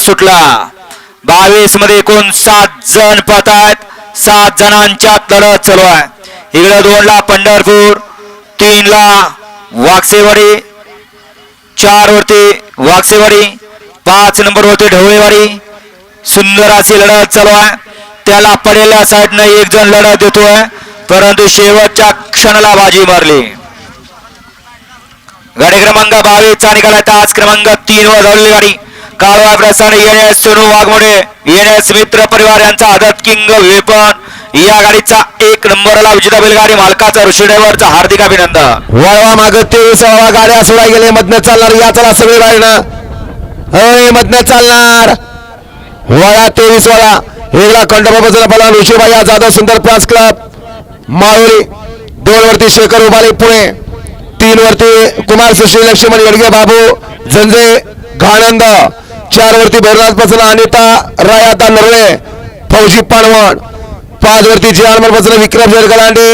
सुटला. बावीसमध्ये एकूण सात जण पळत आहेत सात जणांच्यात लढत चालू आहे. इकडे दोन ला पंढरपूर तीन ला वाकसेवाडी चार वरती वाकसेवाडी पाच नंबर वरती ढवळेवाडी. सुंदर अशी लढत चालू आहे. त्याला पडेल्या साईडनं एक जण लढत देतोय. परंतु शेवटच्या क्षणाला बाजी मारली. गाडी क्रमांक बावीस चा तास क्रमांक तीन वर धावलेली गाडी. काळवा प्रस्थान येण्यास सोनू वाघमोडे येण्यास मित्र परिवार यांचा आदत किंग वेपन या गाडीचा एक नंबरला विजेता बैलगाडी मालकाचा ऋषी ड्रायव्हरचा हार्दिक अभिनंदन. वळवा माग तेवीस वळवा गाड्या सोडा गेले मधनं चालणार या चला सगळे गाडीनं. होय मधनं चालणार. वळा तेवीस वळा एकला कंडबाबाचा पला ऋषीबाई जाधव सुंदर प्लास क्लब. माळोळी दोन वरती शेखर उभाले पुणे. तीन वरती कुमार सुशील लक्ष्मण येडगे बाबू झंजे घाणंद. चार वरती भैरनाथपासून अनिता रायाता नरळे फौजी पाणवण पाच वरती जिहानमर बसला विक्रम जरगलांडे